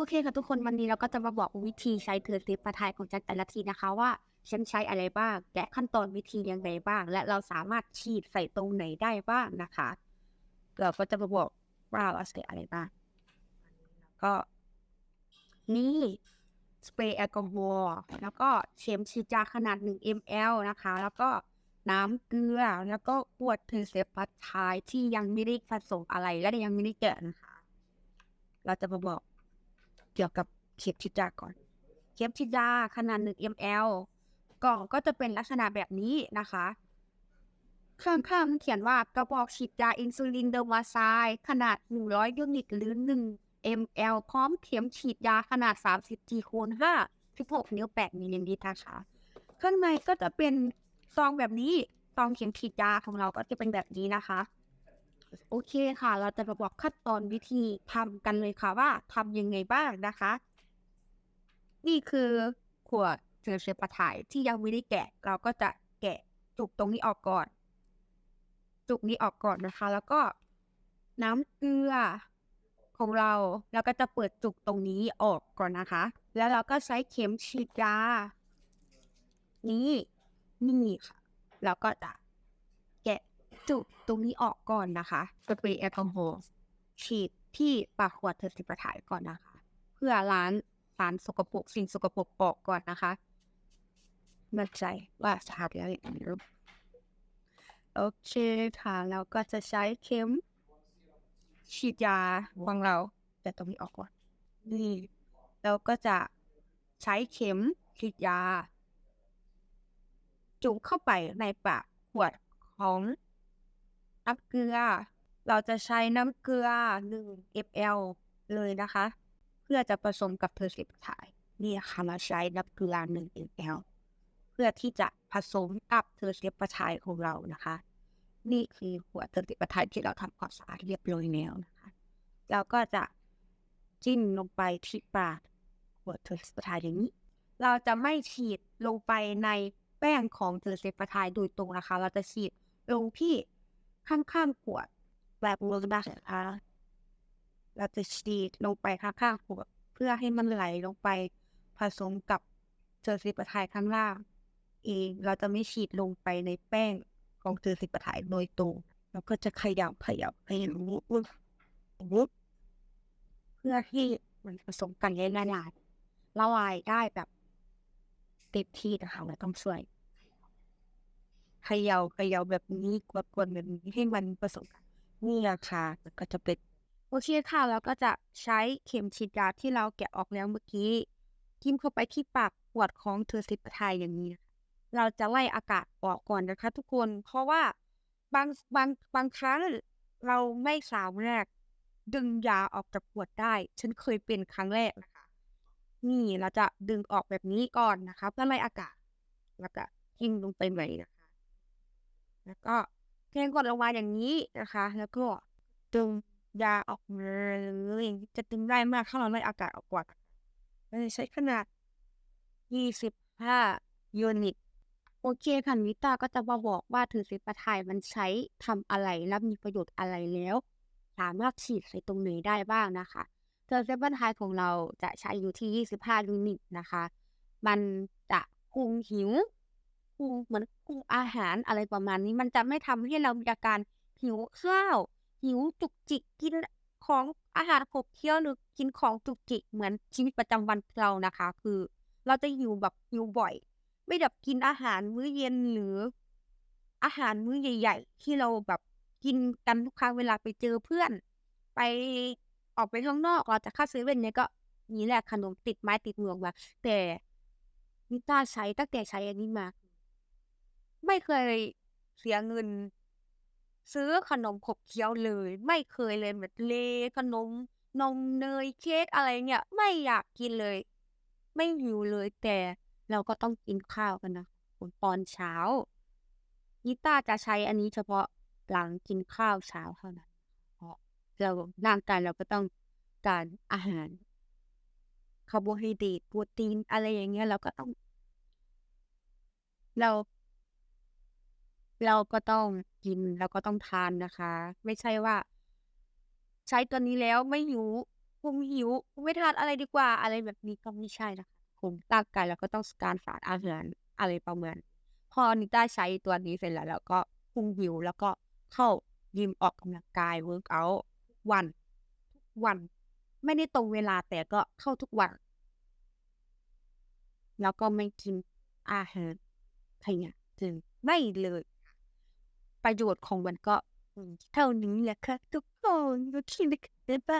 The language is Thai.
โอเคค่ะทุกคนวันนี้เราก็จะมาบอกวิธีใช้เทอร์ซิปประทายของจันแต่ละทีนะคะว่าฉันใช้อะไรบ้างและขั้นตอนวิธียังไงบ้าง และเราสามารถฉีดใส่ตรงไหนได้บ้างนะคะเราก็จะมาบอกว่าเราใส่อะไรบ้างก็ นี่สเปรย์แอลกอฮอล์แล้วก็เข็มฉีดยาขนาด 1 ml นะคะ แล้วก็น้ำเกลือแล้วก็ขวดเทอร์เซปัสไทายที่ยังไม่ได้ผสมอะไรและยังไม่ได้แกะนะคะ เราจะมาบอก เกี่ยวกับเข็มฉีดยาก่อน เข็มฉีดยาขนาด1 ml กล่องก็จะเป็นลักษณะแบบนี้นะคะข้างๆเขียนว่ากระบอกฉีดยาอินซูลินเดอร์มาไซขนาด 100 ยูนิต หรือ 1 ml พร้อมเข็มฉีดยาขนาด30 g คูณ5 16 นิ้ว 8มิลลิลิตรนะคะข้างในก็จะเป็นซองแบบนี้ ซองเข็มฉีดยาของเราก็จะเป็นแบบนี้นะคะ โอเคค่ะ เราจะมาบอกขั้นตอนวิธีทำกันเลยค่ะว่าทำยังไงบ้างนะคะ นี่คือขวดเจอเชปถ่ายที่ยังไม่ได้แกะ เราก็จะแกะจุกตรงนี้ออกก่อน จุกนี้ออกก่อนนะคะ แล้วก็น้ำเกลือของเราเราก็จะเปิดจุกตรงนี้ออกก่อนนะคะ แล้วเราก็ใช้เข็มฉีดยา นี่นี่ค่ะ แล้วก็จะ จุกตรงนี้ออกก่อนนะคะสเปรย์แอลกอฮอล์ฉีดที่ปากขวดเทอร์สิประถ่ายก่อนนะคะ เพื่อล้างสารสกปรกสิ่งสกปรกออกก่อนนะคะมั่นใจว่าสะอาดแล้วอย่างนี้โอเคค่ะเราก็จะใช้เข็ม ฉีดยาของเรา แต่ตรงนี้ออกก่อนนี่เราก็จะใช้เข็มฉีดยา จุ่มเข้าไปในปากขวดของ น้ำเกลือ เราจะใช้น้ำเกลือ 1 ml เลยนะคะ เพื่อจะผสมกับเทอร์สิบถ่ายนี่ค่ะเราใช้น้ำเกลือ 1 ml เพื่อที่จะผสมกับเทอร์สิบถ่ายของเรานะคะ นี่คือหัวเทอร์สิบถ่ายที่เราทำความสะอาดเรียบร้อยแล้วนะคะเราก็จะจิ้มลงไปที่ปากหัวเทอร์สิบถ่ายอย่างนี้ เราจะไม่ฉีดลงไปในแป้งของเทอร์เซปทายโดยตรงนะคะ เราจะฉีดลงที่ ข้างๆขวด แบบโรสบัสนะคะเราจะฉีดลงไปข้างๆขวด เพื่อให้มันไหลลงไปผสมกับเทอร์เซปทายข้างล่างเองเราจะไม่ฉีดลงไปในแป้งของเทอร์เซปทายโดยตรงเราก็จะขยับขยับให้รู้รู้เพื่อที่มันผสมกันได้ละลายละลายได้แบบเต็มที่นะคะเราต้องช่วย เขย่าเขย่าแบบนี้กวนๆแบบนี้ให้มันผสมกันนี่แหละค่ะมันก็จะเป็นโอเคค่ะแล้วก็จะใช้เข็มฉีดยาที่เราแกะออกแล้วเมื่อกี้ทิ่มเข้าไปที่ปากขวดของเทอซิปไทยอย่างนี้นะคะเราจะไล่อากาศออกก่อนนะคะ ทุกคน เพราะว่าบางบางบางครั้งเราไม่สามารถดึงยาออกจากขวดได้ ฉันเคยเป็นครั้งแรกนะคะ นี่เราจะดึงออกแบบนี้ก่อนนะคะ เพื่อไล่อากาศ แล้วก็ทิ้งลงไปใหม่นะคะ แล้วก็เทกดลงมาอย่างนี้นะคะ แล้วก็ดึงยาออกมาเลยจะดึงได้มากถ้าเราไล่อากาศออกก่อนเราจะใช้ขนาด 25 ยูนิต โอเคค่ะวิตาก็จะมาบอกว่าถือสิปไทยมันใช้ทำอะไรและมีประโยชน์อะไรแล้ว สามารถฉีดใส่ตรงไหนได้บ้างนะคะเทอร์เซเบิลไฮของเราจะใช้อยู่ที่ 25 ยูนิตนะคะ มันจะคุมหิว คุมเหมือนคุมอาหารอะไรประมาณนี้ มันจะไม่ทำให้เรามีอาการหิวข้าว หิวจุกจิกกินของอาหารขบเคี้ยวหรือกินของจุกจิกเหมือนชีวิตประจำวันเรานะคะ คือ เราจะหิวแบบหิวบ่อย ไม่แบบกินอาหารมื้อเย็นหรือ อาหารมื้อใหญ่ ๆ ที่เราแบบกินกันทุกครั้งเวลาไปเจอเพื่อน ไปออกไปข้างนอกเราจะเข้าเซเว่นเนี่ยก็นี่แหละขนมติดไม้ติดมือมาแต่นิต้าใช้ตั้งแต่ใช้อันนี้มา ไม่เคยเสียเงิน ซื้อขนมขบเคี้ยวเลย ไม่เคยเลยแบบเลขนมนมเนยเค้กอะไรเนี่ย ไม่อยากกินเลย ไม่หิวเลยแต่เราก็ต้องกินข้าวกันนะตอนเช้านิต้าจะใช้อันนี้เฉพาะหลังกินข้าวเช้าเท่านั้นเพราะเราร่างกายเราก็ต้องการอาหารคาร์โบไฮเดรตโปรตีนอะไรอย่างเงี้ยเราก็ต้อง เรา เราก็ต้องกินเราก็ต้องทานนะคะ ไม่ใช่ว่า ใช้ตัวนี้แล้วไม่หิวผมหิวไม่ทานอะไรดีกว่า อะไรแบบนี้ก็ไม่ใช่นะคะผมร่างกายเราก็ต้องการสารอาหารอะไรประเมาณพอนิต้าใช้ตัวนี้เสร็จแล้วเราก็คุมหิวแล้วก็เข้ายิมออกกำลังกายเวิร์กเอาท์ทุกวันทุกวัน ไม่ได้ตรงเวลาแต่ก็เข้าทุกวัน แล้วก็ไม่กินอาหารขยะจึงไม่เลย ประโยชน์ของมันก็เท่านี้แหละค่ะทุกคนโอเคนะคะบ๊ายบา